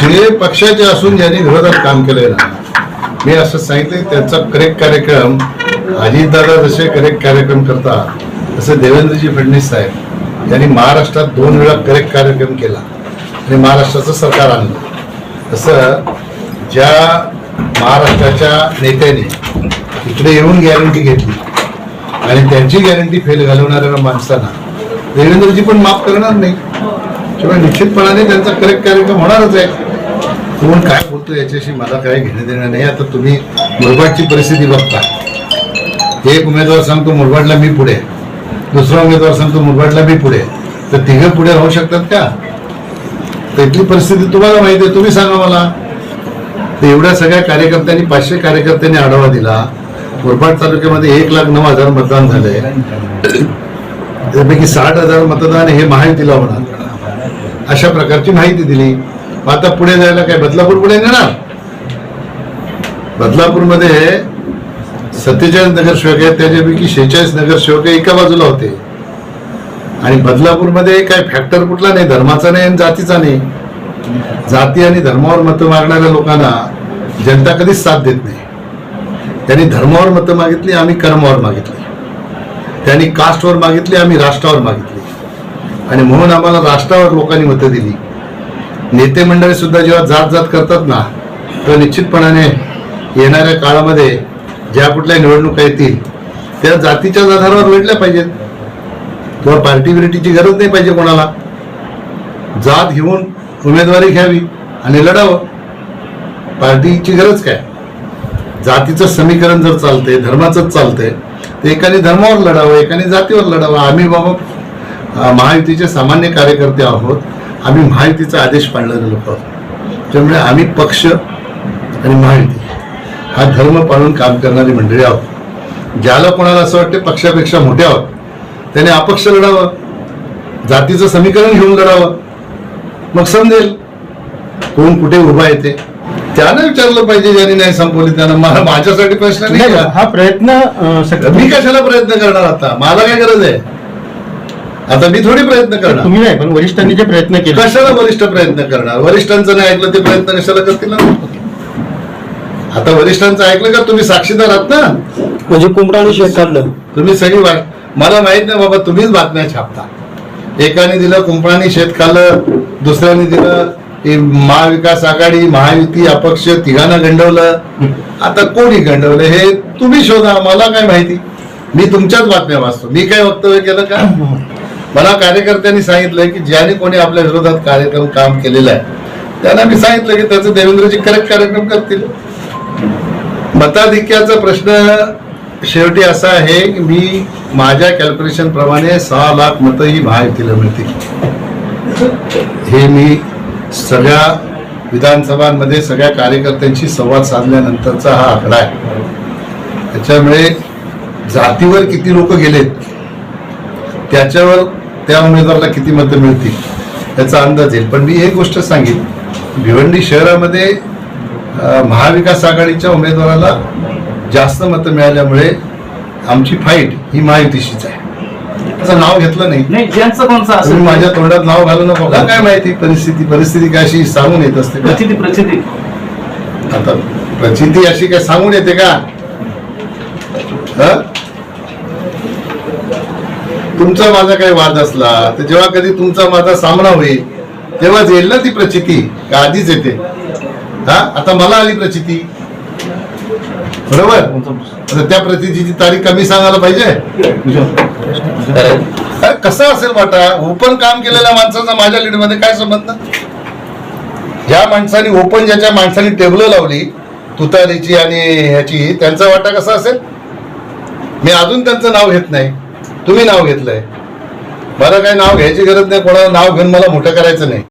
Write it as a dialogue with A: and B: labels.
A: जे पक्षाचे असून ज्यांनी विरोधात काम केलंय ना मी असं सांगितलं त्यांचा करेक्ट कार्यक्रम अजितदादा जसे करेक्ट कार्यक्रम करतात तसे देवेंद्रजी फडणवीस साहेब यांनी महाराष्ट्रात दोन वेळा करेक्ट कार्यक्रम केला आणि महाराष्ट्राचं सरकार आणलं. तसं ज्या महाराष्ट्राच्या नेत्याने इकडे येऊन गॅरंटी घेतली आणि त्यांची गॅरंटी फेल घालवणाऱ्या माणसांना देवेंद्रजी पण माफ करणार नाही. किंवा निश्चितपणाने त्यांचा करेक्ट कार्यक्रम होणारच आहे. कोण काय बोलतो याच्याशी मला काय घेणं देणं नाही. आता तुम्ही मुरबाडची परिस्थिती बघता. एक उमेदवार सांगतो मुरबाडला मी पुढे. दुसरा उमेदवार सांगतो मुरबाडला मी पुढे. तर तिघं पुढे राहू शकतात का? तर इथली परिस्थिती तुम्हाला माहिती आहे. तुम्ही सांगा मला. तर एवढ्या सगळ्या कार्यकर्त्यांनी पाचशे कार्यकर्त्यांनी आढावा दिला. मुरबाड तालुक्यामध्ये एक लाख नऊ हजार मतदान झालंय. त्यापैकी साठ हजार मतदान हे महायुतीला होणार. अशा प्रकारची माहिती दिली. मग आता पुढे जायला काय? बदलापूर पुढे नेणार? बदलापूरमध्ये सत्तेचाळीस नगरसेवक आहेत त्याच्यापैकी शेहेचाळीस नगरसेवक एका बाजूला होते. आणि बदलापूरमध्ये काय फॅक्टर कुठला नाही? धर्माचा नाही आणि जातीचा नाही. जाती आणि धर्मावर मतं मागणाऱ्या लोकांना जनता कधीच साथ देत नाही. त्यांनी धर्मावर मतं मागितली आम्ही कर्मावर मागितली. त्यांनी कास्टवर मागितली आम्ही राष्ट्रावर मागितली. आणि म्हणून आम्हाला राष्ट्रावर लोकांनी मतं दिली. नेते मंडळी सुद्धा जेव्हा जात जात करतात ना तेव्हा निश्चितपणाने येणाऱ्या काळामध्ये ज्या कुठल्या निवडणुका येतील त्या जातीच्याच आधारावर लढल्या पाहिजेत. किंवा पार्टी बिर्टीची गरज नाही पाहिजे कोणाला. जात घेऊन उमेदवारी घ्यावी आणि लढावं. पार्टीची गरज काय? जातीचं समीकरण जर चालतंय धर्माचंच चालतंय तर एकाने धर्मावर लढावं एकाने जातीवर लढावं. आम्ही बाबा महायुतीचे सामान्य कार्यकर्ते आहोत. आम्ही महायुतीचा आदेश पाळणारे लोक आहोत. त्यामुळे आम्ही पक्ष आणि महायुती हा धर्म पाळून काम करणारी मंडळी आहोत. ज्याला कोणाला असं वाटते पक्षापेक्षा मोठे आहोत त्याने अपक्ष लढावं जातीचं समीकरण घेऊन लढावं. मग समजेल कोण कुठे उभा येते त्यानं विचारलं पाहिजे ज्यांनी नाही संपवली त्यानं मला माझ्यासाठी प्रश्न नाही?
B: हा प्रयत्न
A: मी कशाला प्रयत्न करणार आता? मला काय गरज आहे? आता मी थोडी प्रयत्न करणार.
B: तुम्ही नाही पण वरिष्ठांनी जे प्रयत्न केले.
A: कशाला वरिष्ठ प्रयत्न करणार? वरिष्ठांचं नाही ऐकलं ते प्रयत्न कशाला करतील ना? आता वरिष्ठांचं ऐकलं का? तुम्ही साक्षीदार आहात ना?
C: म्हणजे कुंभराणी शेत काढलं.
A: तुम्ही सगळी वाट मला माहीत नाही बाबा तुम्हीच बातम्या छापता. एकाने दिलं कुंपणाने शेत खाल्लं दुसऱ्याने दिलं हे महाविकास आघाडी महायुती अपक्ष तिघांना गंडवलं. आता कोणी गंडवलं? हे तुम्ही शोधा मला काय माहिती? मी तुमच्याच बातम्या वाचतो. मी काय वक्तव्य केलं का? मला कार्यकर्त्यांनी सांगितलं की ज्याने कोणी आपल्या विरोधात कार्यक्रम काम केलेलं आहे त्यांना मी सांगितलं की त्याचं देवेंद्रजी करेक्ट कार्यक्रम करतील. मताधिक्याचा प्रश्न शेवटी असा आहे की मी माझ्या कॅल्क्युलेशन प्रमाणे सहा लाख मतं ही महायुतीला मिळतील. हे मी सगळ्या विधानसभांमध्ये सगळ्या कार्यकर्त्यांशी संवाद साधल्यानंतरचा हा आकडा आहे. त्याच्यामुळे जातीवर किती लोक गेलेत त्याच्यावर त्या उमेदवाराला किती मतं मिळतील याचा अंदाज येईल. पण मी एक गोष्ट सांगेन. भिवंडी शहरामध्ये महाविकास आघाडीच्या उमेदवाराला जास्त मतं मिळाल्यामुळे आमची फाईट ही महायुतीशीच आहे. त्याचं नाव घेतलं नाही.
D: ज्यांचं कोणचं असेल
A: माझ्या तोंडात नाव घालू नको. मला काय माहिती परिस्थिती परिस्थिती काय अशी सांगून येत असते. का?
D: प्रचिती प्रचिती.
A: आता प्रचिती अशी काय सांगून येते का? तुमचा माझा काही वाद असला तर जेव्हा कधी तुमचा माझा सामना होईल तेव्हाच येईल ना ती प्रचिती का आधीच येते? हा? आता मला आली प्रचिती. बरोबर? त्या प्रचितीची तारीख कमी सांगायला पाहिजे? कसं असेल वाटा? ओपन काम केलेल्या माणसाचा माझ्या लीडमध्ये काय संबंध? ज्या माणसाने ओपन ज्याच्या माणसाने टेबल लावली तुतारीची आणि ह्याची त्यांचा वाटा कसा असेल? मी अजून त्यांचं नाव घेत नाही. तुम्ही नाव घेतलंय. मला काही नाव घ्यायची गरज नाही कोणाला नाव घेऊन मला मोठं करायचं नाही.